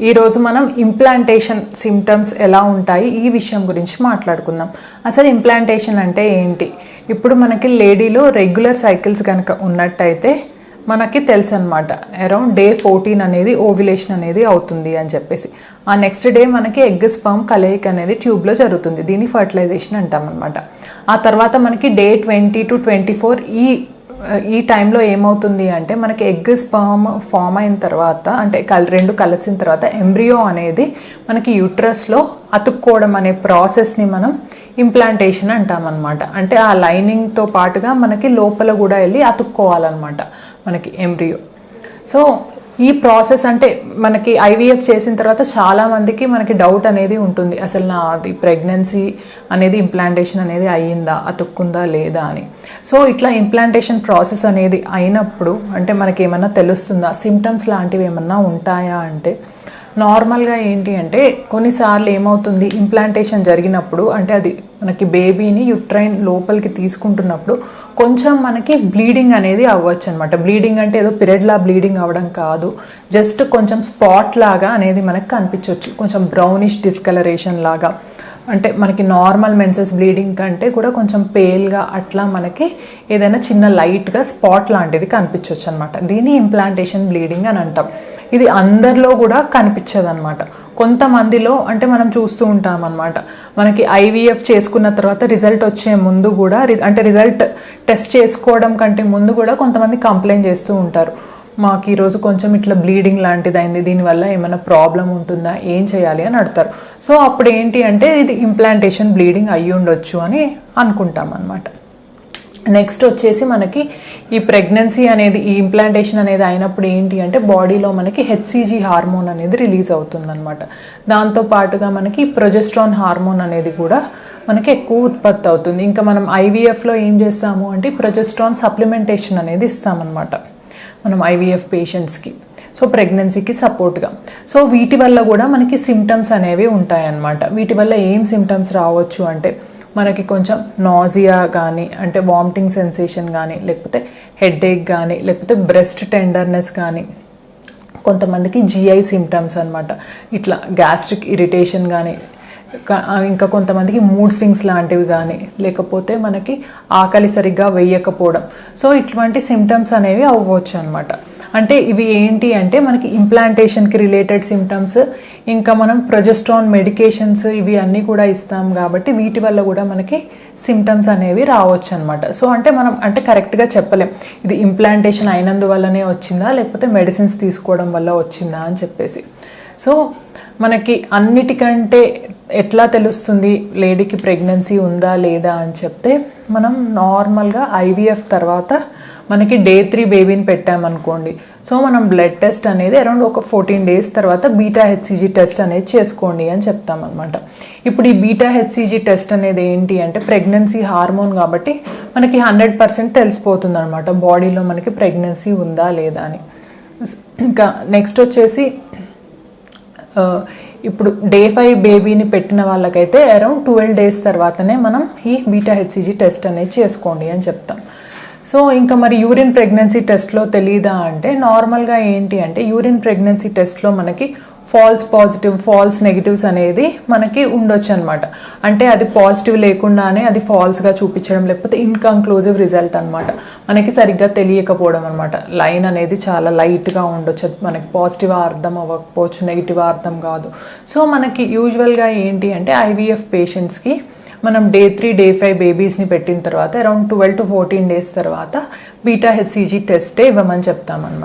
ఈరోజు మనం implantation symptoms ఎలా ఉంటాయి ఈ విషయం గురించి మాట్లాడుకుందాం. అసలు ఇంప్లాంటేషన్ అంటే ఏంటి? ఇప్పుడు మనకి లేడీలో రెగ్యులర్ సైకిల్స్ కనుక ఉన్నట్టయితే మనకి తెలుసు అనమాట అరౌండ్ డే ఫోర్టీన్ అనేది ఓవిలేషన్ అనేది అవుతుంది అని చెప్పేసి. ఆ నెక్స్ట్ డే మనకి ఎగ్ స్పర్మ్ కలయిక అనేది ట్యూబ్లో జరుగుతుంది. దీన్ని ఫర్టిలైజేషన్ అంటాం అనమాట ఆ తర్వాత మనకి day twenty two twenty four ఈ ఈ టైంలో ఏమవుతుంది అంటే మనకి ఎగ్ స్పర్మ్ ఫామ్ అయిన తర్వాత అంటే కల్ రెండు కలిసిన తర్వాత ఎంబ్రియో అనేది మనకి యూట్రస్లో అతుక్కోవడం అనే ప్రాసెస్ని మనం ఇంప్లాంటేషన్ అంటామన్నమాట. అంటే ఆ లైనింగ్తో పాటుగా మనకి లోపల కూడా వెళ్ళి అతుక్కోవాలన్నమాట మనకి ఎంబ్రియో. సో ఈ ప్రాసెస్ అంటే మనకి ఐవీఎఫ్ చేసిన తర్వాత చాలామందికి మనకి డౌట్ అనేది ఉంటుంది. అసలు నా అది ప్రెగ్నెన్సీ అనేది ఇంప్లాంటేషన్ అనేది అయ్యిందా అతుక్కుందా లేదా అని. సో ఇట్లా ఇంప్లాంటేషన్ ప్రాసెస్ అనేది అయినప్పుడు అంటే మనకి ఏమన్నా తెలుస్తుందా? సిమ్టమ్స్ లాంటివి ఏమన్నా ఉంటాయా అంటే నార్మల్గా ఏంటి అంటే కొన్నిసార్లు ఏమవుతుంది? ఇంప్లాంటేషన్ జరిగినప్పుడు అంటే అది మనకి బేబీని యుట్రైన్ లోపలికి తీసుకుంటున్నప్పుడు కొంచెం మనకి బ్లీడింగ్ అనేది అవ్వచ్చు అనమాట బ్లీడింగ్ అంటే ఏదో పిరియడ్లా బ్లీడింగ్ అవ్వడం కాదు. జస్ట్ కొంచెం స్పాట్ లాగా అనేది మనకి కనిపించవచ్చు కొంచెం బ్రౌనిష్ డిస్కలరేషన్ లాగా. అంటే మనకి నార్మల్ మెన్సెస్ బ్లీడింగ్ కంటే కూడా కొంచెం పేల్గా అట్లా మనకి ఏదైనా చిన్న లైట్గా స్పాట్ లాంటిది కనిపించవచ్చు అనమాట దీన్ని ఇంప్లాంటేషన్ బ్లీడింగ్ అని అంటాం. ఇది అందరిలో కూడా కనిపించదనమాట కొంతమందిలో అంటే మనం చూస్తూ ఉంటాం అనమాట మనకి ఐవీఎఫ్ చేసుకున్న తర్వాత రిజల్ట్ వచ్చే ముందు కూడా అంటే రిజల్ట్ టెస్ట్ చేసుకోవడం కంటే ముందు కూడా కొంతమంది కంప్లైంట్ చేస్తూ ఉంటారు. మాకు ఈరోజు కొంచెం ఇట్లా బ్లీడింగ్ లాంటిది అయింది దీనివల్ల ఏమైనా ప్రాబ్లం ఉంటుందా ఏం చేయాలి అని అడతారు సో అప్పుడు ఏంటి అంటే ఇది ఇంప్లాంటేషన్ బ్లీడింగ్ అయ్యి ఉండొచ్చు అని అనుకుంటాం అనమాట నెక్స్ట్ వచ్చేసి మనకి ఈ ప్రెగ్నెన్సీ అనేది ఈ ఇంప్లాంటేషన్ అనేది అయినప్పుడు ఏంటి అంటే బాడీలో మనకి హెచ్సిజీ హార్మోన్ అనేది రిలీజ్ అవుతుందన్నమాట. దాంతో పాటుగా మనకి ప్రొజెస్ట్రాన్ హార్మోన్ అనేది కూడా మనకి ఎక్కువ ఉత్పత్తి అవుతుంది. ఇంకా మనం ఐవీఎఫ్లో ఏం చేస్తాము అంటే ప్రొజెస్ట్రాన్ సప్లిమెంటేషన్ అనేది ఇస్తామన్నమాట. మనం ఐవీఎఫ్ పేషెంట్స్కి సో ప్రెగ్నెన్సీకి సపోర్ట్గా సో వీటి వల్ల కూడా మనకి సిమ్టమ్స్ అనేవి ఉంటాయన్నమాట. వీటి వల్ల ఏం సిమ్టమ్స్ రావచ్చు అంటే మనకి కొంచెం నాజియా కానీ అంటే వామిటింగ్ సెన్సేషన్ కానీ లేకపోతే హెడేక్ కానీ లేకపోతే బ్రెస్ట్ టెండర్నెస్ కానీ కొంతమందికి జిఐ సిమ్టమ్స్ అనమాట ఇట్లా గ్యాస్ట్రిక్ ఇరిటేషన్ కానీ ఇంకా కొంతమందికి మూడ్ స్వింగ్స్ లాంటివి కానీ లేకపోతే మనకి ఆకలి సరిగ్గా వేయకపోవడం. సో ఇటువంటి సిమ్టమ్స్ అనేవి అవ్వచ్చు అనమాట అంటే ఇవి ఏంటి అంటే మనకి ఇంప్లాంటేషన్కి రిలేటెడ్ సిమ్టమ్స్ ఇంకా మనం ప్రొజెస్ట్రాన్ మెడికేషన్స్ ఇవి అన్నీ కూడా ఇస్తాం కాబట్టి వీటి వల్ల కూడా మనకి సిమ్టమ్స్ అనేవి రావచ్చు అనమాట సో అంటే మనం అంటే కరెక్ట్గా చెప్పలేం. ఇది ఇంప్లాంటేషన్ అయినందువల్లనే వచ్చిందా లేకపోతే మెడిసిన్స్ తీసుకోవడం వల్ల వచ్చిందా అని చెప్పేసి. సో మనకి అన్నిటికంటే ఎట్లా తెలుస్తుంది లేడీకి ప్రెగ్నెన్సీ ఉందా లేదా అని చెప్తే మనం నార్మల్గా ఐవీఎఫ్ తర్వాత మనకి డే త్రీ బేబీని పెట్టామనుకోండి సో మనం బ్లడ్ టెస్ట్ అనేది అరౌండ్ ఒక ఫోర్టీన్ డేస్ తర్వాత బీటా హెచ్సిజీ టెస్ట్ అనేది చేసుకోండి అని చెప్తామన్నమాట ఇప్పుడు ఈ బీటా హెచ్సిజీ టెస్ట్ అనేది ఏంటి అంటే ప్రెగ్నెన్సీ హార్మోన్ కాబట్టి మనకి హండ్రెడ్ పర్సెంట్ తెలిసిపోతుంది అనమాట బాడీలో మనకి ప్రెగ్నెన్సీ ఉందా లేదా అని. ఇంకా నెక్స్ట్ వచ్చేసి ఇప్పుడు డే ఫైవ్ బేబీని పెట్టిన వాళ్ళకైతే అరౌండ్ ట్వెల్వ్ డేస్ తర్వాతనే మనం ఈ బీటా హెచ్సిజీ టెస్ట్ అనేది చేసుకోండి అని చెప్తాం. సో ఇంకా మరి యూరిన్ ప్రెగ్నెన్సీ టెస్ట్లో తెలీదా అంటే నార్మల్గా ఏంటి అంటే యూరిన్ ప్రెగ్నెన్సీ టెస్ట్లో మనకి ఫాల్స్ పాజిటివ్ ఫాల్స్ నెగిటివ్స్ అనేది మనకి ఉండొచ్చు అనమాట అంటే అది పాజిటివ్ లేకుండానే అది ఫాల్స్గా చూపించడం లేకపోతే ఇన్కన్క్లూజివ్ రిజల్ట్ అనమాట మనకి సరిగ్గా తెలియకపోవడం అనమాట లైన్ అనేది చాలా లైట్గా ఉండొచ్చు. మనకి పాజిటివ్ అర్థం అవ్వకపోవచ్చు నెగిటివ్ అర్థం కాదు. సో మనకి యూజువల్గా ఏంటి అంటే ఐవీఎఫ్ పేషెంట్స్కి మనం డే త్రీ డే ఫైవ్ బేబీస్ని పెట్టిన తర్వాత around twelve to fourteen days తర్వాత బీటా హెచ్సిజీ టెస్టే ఇవ్వమని చెప్తామన్నమాట.